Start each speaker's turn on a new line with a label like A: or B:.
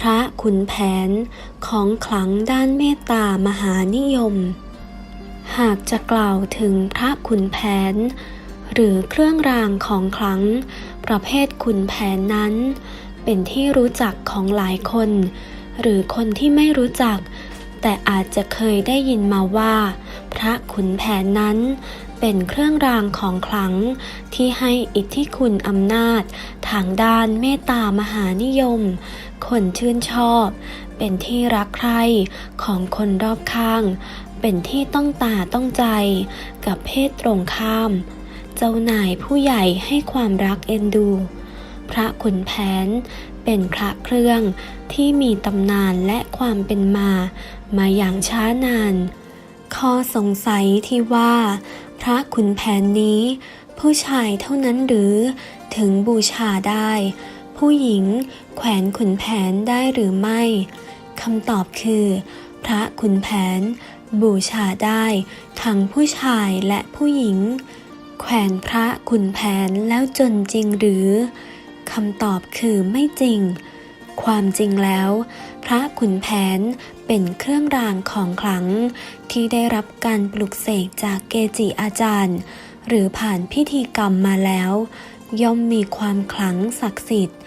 A: พระขุนแผนของขลังด้านเมตตามหานิยม หากจะกล่าวถึงพระขุนแผน หรือเครื่องรางของขลัง ประเภทขุนแผนนั้น เป็นที่รู้จักของหลายคน หรือคนที่ไม่รู้จัก แต่อาจจะเคยได้ยินมาว่า พระขุนแผนนั้นเป็นเครื่องรางของขลังที่ให้อิทธิคุณอำนาจ ทางด้านเมตตามหานิยม คนชื่นชอบ เป็นที่รักใคร่ของคนรอบข้าง เป็นที่ต้องตาต้องใจ กับเพศตรงข้าม เจ้านายผู้ใหญ่ให้ความรักเอ็นดู พระขุนแผน เป็นพระเครื่องที่มีตำนานและความเป็นมา มาอย่างช้านาน ข้อสงสัยที่ว่า พระขุนแผนนี้ ผู้ชายเท่านั้นหรือถึงบูชาได้ ผู้หญิงแขวนขุนแผนได้หรือไม่คำตอบคือ พระขุนแผน บูชาได้ทั้งผู้ชายและผู้หญิง แขวนพระขุนแผนแล้วจนจริงหรือคำตอบคือไม่จริง ความจริงแล้ว พระขุนแผนเป็นเครื่องรางของขลัง ที่ได้รับการปลุกเสกจากเกจิอาจารย์ หรือผ่านพิธีกรรมมาแล้ว ย่อมมีความขลังศักดิ์สิทธิ์